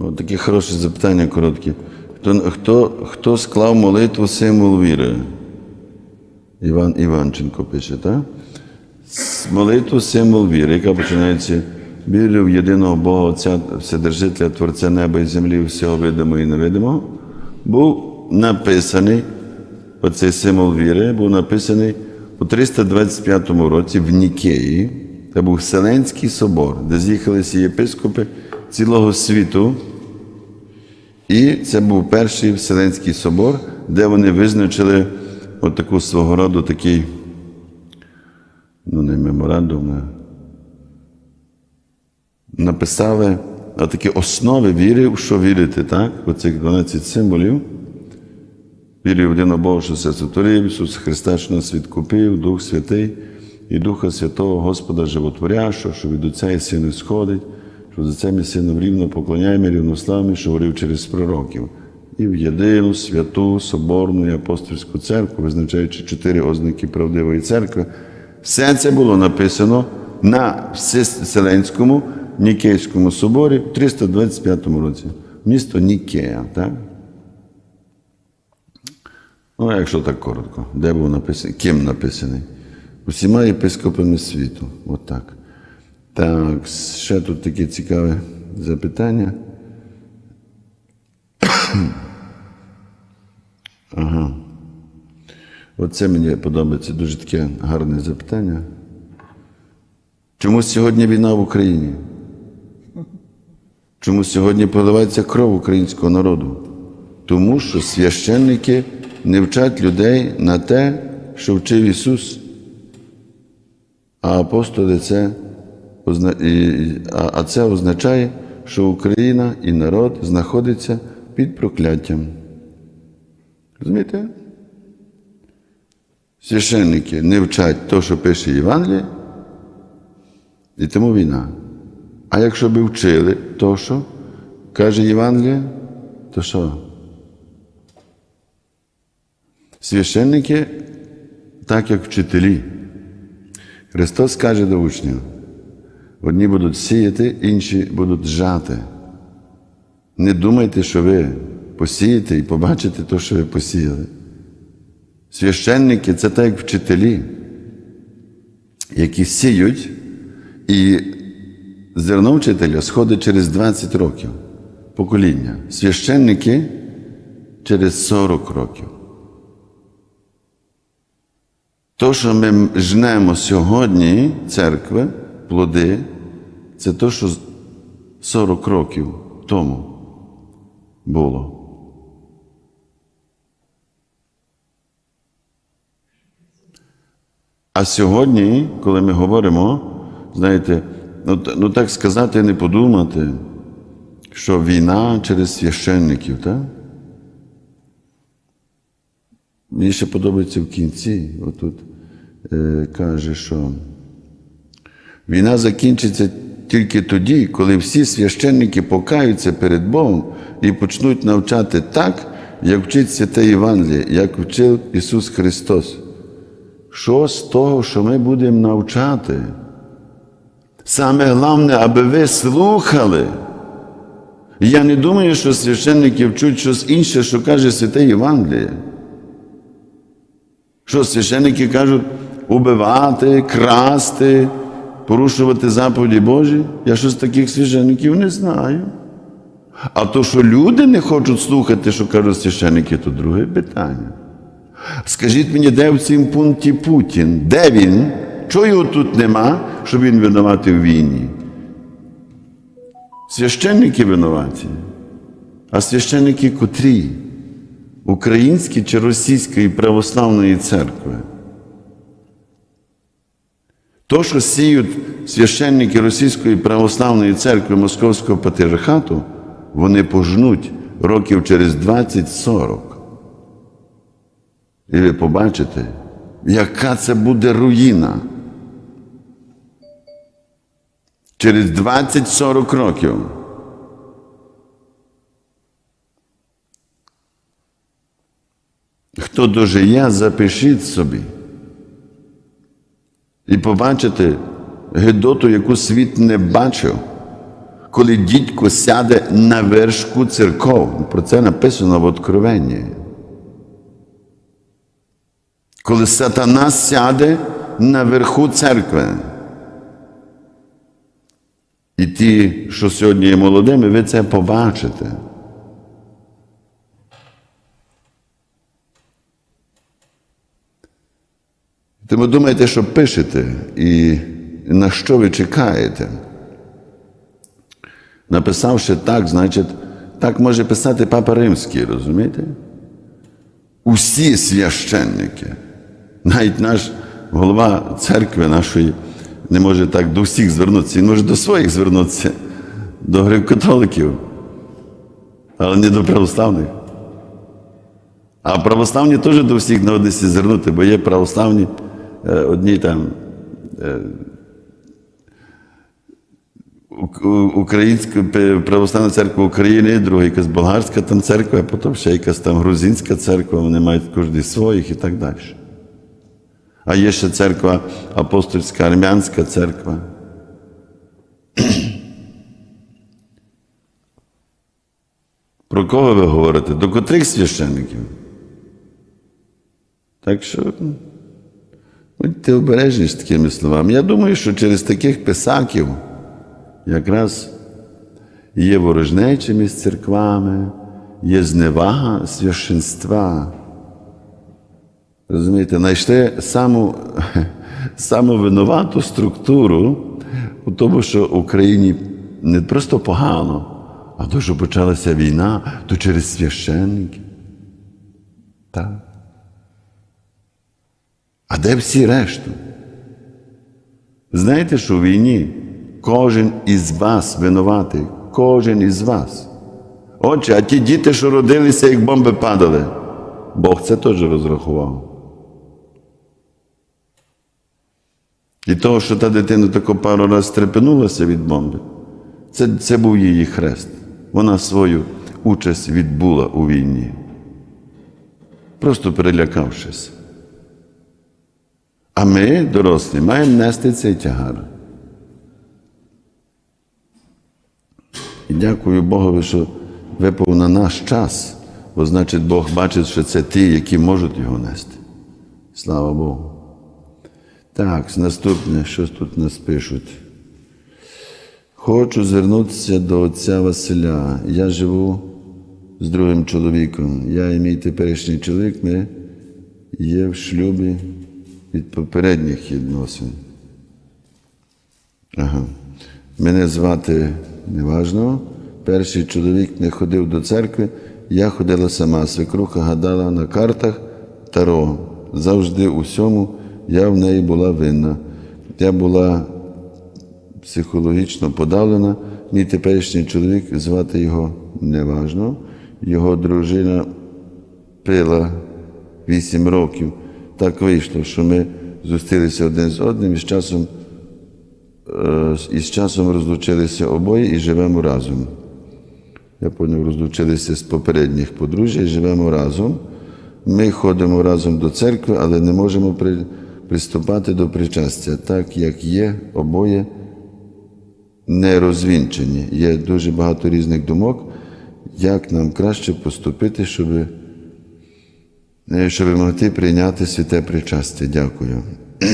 От таке хороше запитання коротке. Хто, хто, хто склав молитву символ віри? Іван Іванченко пише, так? Молитву символ віри, яка починається вірю в єдиного Бога Отця, Вседержителя, Творця неба і землі, всього видимого і невидимого, був написаний, оцей символ віри був написаний у 325 році в Нікеї. Це був Вселенський собор, де з'їхалися єпископи цілого світу. І це був перший Вселенський собор, де вони визначили от свого роду такий, ну не меморандум, а написали такі основи віри, в що вірити, так? Оцих 12 символів. Вірю в Бога, що все сотворив, Ісус Христа, що нас відкупив, Дух Святий і Духа Святого, Господа Животворящого, що від Отця і Сину сходить, що за і Сином рівно поклоняємо, рівнославимо, що говорив через пророків. І в єдину святу, Соборну і апостольську церкву, визначаючи чотири ознаки правдивої церкви, все це було написано на Вселенському Нікейському соборі в 325 році. Місто Нікея. Так? Ну, якщо так коротко, де був написаний, ким написаний? Усіма єпископами світу. От так. Ще тут таке цікаве запитання. Ага. Оце мені подобається дуже таке гарне запитання. Чому сьогодні війна в Україні? Чому сьогодні проливається кров українського народу? Тому що священники не вчать людей на те, що вчив Ісус. А апостоли це а- це означає, що Україна і народ знаходиться під прокляттям. Розумієте? Священники не вчать те, що пише Євангеліє, і тому війна. А якщо б вчили то, що каже Євангеліє, то що? Священники, так як вчителі. Христос каже до учнів: одні будуть сіяти, інші будуть жати. Не думайте, що ви посієте і побачите те, що ви посіяли. Священники це так як вчителі, які сіють, і зерно вчителя сходить через 20 років покоління. Священники через 40 років. То, що ми жнемо сьогодні, церкви, плоди, це то, що 40 років тому було. А сьогодні, коли ми говоримо, знаєте, ну, ну так сказати, не подумати, що війна через священників, так? Мені ще подобається в кінці, отут е, каже, що війна закінчиться тільки тоді, коли всі священники покаються перед Богом і почнуть навчати так, як вчить святе Євангеліє, як вчив Ісус Христос. Що з того, що ми будемо навчати? Саме головне, аби ви слухали. Я не думаю, що священники вчуть щось інше, що каже святе Євангеліє. Що священники кажуть убивати, красти, порушувати заповіді Божі? Я щось таких священників не знаю. А то, що люди не хочуть слухати, що кажуть священники, то друге питання. Скажіть мені, де в цім пункті Путін? Де він? Чого його тут нема, щоб він винуватий в війні? Священники винуваті. А священники котрі? Української чи російської православної церкви? То, що сіють священники Російської православної церкви Московського патріархату, вони пожнуть років через 20-40. І ви побачите, яка це буде руїна. Через 20-40 років. Хто дожиє, запишіть собі. І побачите гидоту, яку світ не бачив, коли дідько сяде на вершку церков. Про це написано в Откровенні. Коли сатана сяде на верху церкви. І ті, що сьогодні є молодими, ви це побачите. Тому думайте, що пишете і на що ви чекаєте. Написавши так, значить, так може писати Папа Римський, розумієте? Усі священники, навіть наш голова церкви нашої не може так до всіх звернутися, він може до своїх звернутися, до греко-католиків, але не до православних. А православні теж до всіх на однесі звернути, бо є православні одні там е, Українська православна церква України, друга якась болгарська там церква, а потім ще якась там грузинська церква, вони мають кожен своїх і так далі. А є ще церква апостольська армянська церква. Про кого ви говорите? До котрих священників? Так що будьте обережні з такими словами. Я думаю, що через таких писаків якраз є ворожнечі між церквами, є зневага священства. Розумієте, знайшли саму, саму винувату структуру у тому, що Україні не просто погано, а то, що почалася війна, то через священників. Так. А де всі решту? Знаєте, що в війні кожен із вас винуватий, кожен із вас. Отже, а ті діти, що родилися, як бомби падали, Бог це теж розрахував. І того, що та дитина тако пару раз стрепенулася від бомби, це, це був її хрест. Вона свою участь відбула у війні, просто перелякавшись. А ми, дорослі, маємо нести цей тягар. І дякую Богові, що випав на наш час, бо значить Бог бачить, що це ті, які можуть його нести. Слава Богу. Так, наступне, щось тут нас пишуть. Хочу звернутися до отця Василя. Я живу з другим чоловіком. Я і мій теперішній чоловік, ми є в шлюбі від попередніх відносин. Ага. Мене звати неважно. Перший чоловік не ходив до церкви, я ходила сама. Свекруха гадала на картах Таро. Завжди у всьому я в неї була винна. Я була психологічно подавлена. Мій теперішній чоловік, звати його неважно. Його дружина пила вісім років. Так вийшло, що ми зустрілися один з одним і з часом, е, і з часом розлучилися обоє і живемо разом. Я поняв, розлучилися з попередніх подружжя і живемо разом. Ми ходимо разом до церкви, але не можемо при, приступати до причастя, так як є обоє не розвінчені. Є дуже багато різних думок, як нам краще поступити, щоб, щоб могти прийняти святе причастя. Дякую.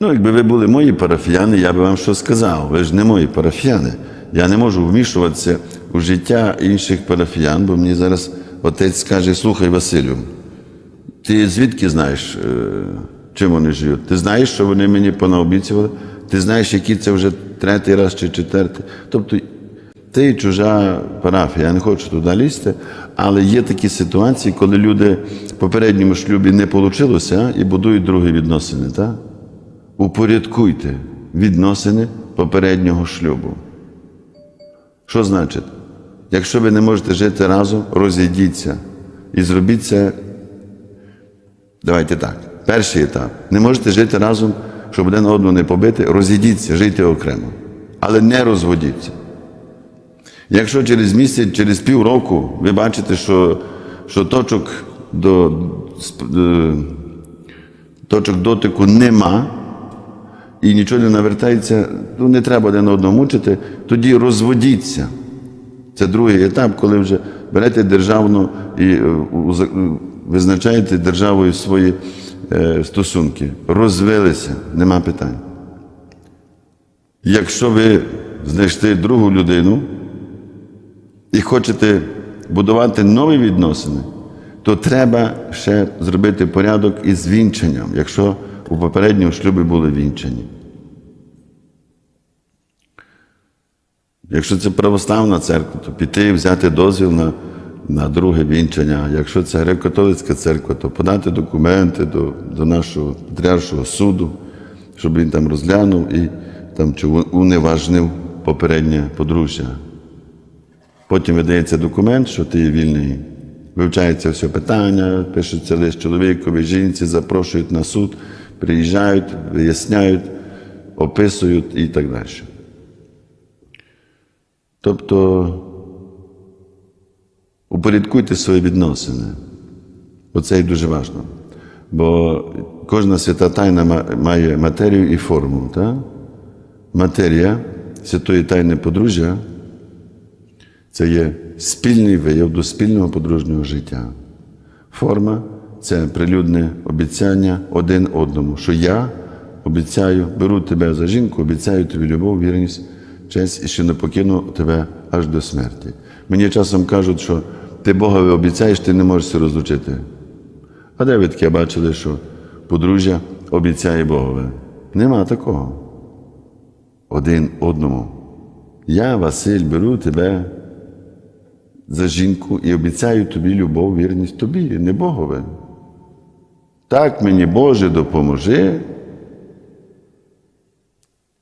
Ну, якби ви були мої парафіяни, я би вам що сказав. Ви ж не мої парафіяни. Я не можу вмішуватися у життя інших парафіян, бо мені зараз отець скаже: слухай, Василю, ти звідки знаєш, е, чим вони живуть? Ти знаєш, що вони мені понаобіцювали? Ти знаєш, який це вже третій раз чи четвертий. Тобто ти чужа парафія, я не хочу туди лізти, але є такі ситуації, коли люди в попередньому шлюбі не вийшло і будують другі відносини. Так? Упорядкуйте відносини попереднього шлюбу. Що значить? Якщо ви не можете жити разом, розійдіться і зробіть це. Давайте так. Перший етап. Не можете жити разом, щоб один одного не побити, розійдіться, жийте окремо. Але не розводіться. Якщо через місяць, через півроку ви бачите, що, що точок, до, е, точок дотику нема, і нічого не навертається, ну не треба один одного мучити, тоді розводіться. Це другий етап, коли вже берете державну і е, е, визначаєте державою свої стосунки. Розвилися, нема питань. Якщо ви знайшли другу людину і хочете будувати нові відносини, то треба ще зробити порядок із вінченням, якщо у попередньому шлюбі були вінчені. Якщо це православна церква, то піти і взяти дозвіл на, на друге вінчання. Якщо це греко-католицька церква, то подати документи до, до нашого патріаршого суду, щоб він там розглянув і там чи уневажнив попереднє подружжя. Потім видається документ, що ти є вільний. Вивчається все питання, пишеться лист чоловікові, жінці, запрошують на суд, приїжджають, виясняють, описують і так далі. Тобто упорядкуйте свої відносини. Оце і дуже важливо. Бо кожна свята тайна має матерію і форму. Так? Матерія святої тайни подружжя це є спільний вияв до спільного подружнього життя. Форма це прилюдне обіцяння один одному, що я обіцяю, беру тебе за жінку, обіцяю тобі любов, вірність, честь і що не покину тебе аж до смерті. Мені часом кажуть, що ти Богові обіцяєш, ти не можеш розлучити. А де ви таке бачили, що подружжя обіцяє Богове? Нема такого. Один одному. Я, Василь, беру тебе за жінку і обіцяю тобі любов, вірність тобі, не Богове. Так мені Боже допоможи.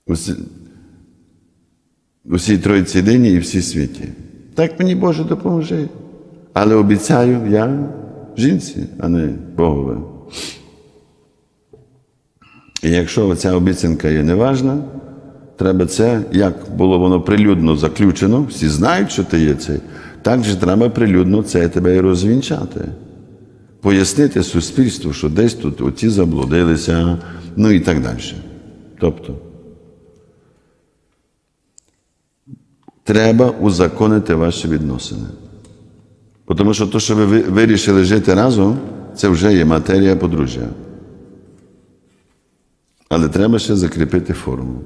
Усі, усій Тройці єдині і всій світі. Так мені Боже допоможи. Але обіцяю я жінці, а не Богове. І якщо ця обіцянка є неважна, треба це, як було воно прилюдно заключено, всі знають, що ти є цей, так же треба прилюдно це тебе і розвінчати. Пояснити суспільству, що десь тут оці заблудилися, ну і так далі. Тобто, треба узаконити ваші відносини. Тому що те, що ви ви- вирішили жити разом, це вже є матерія подружжя. Але треба ще закріпити форму.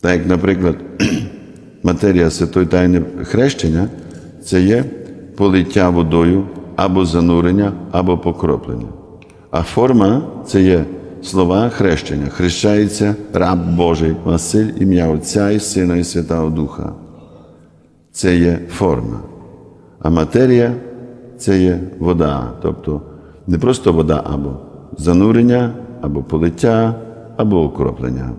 Так як, наприклад, матерія святої тайни хрещення це є полиття водою або занурення, або покроплення. А форма це є слова хрещення. Хрещається раб Божий, Василь, ім'я Отця і Сина і Святого Духа. Це є форма. А матерія це є вода. Тобто не просто вода або занурення, або полиття, або окроплення.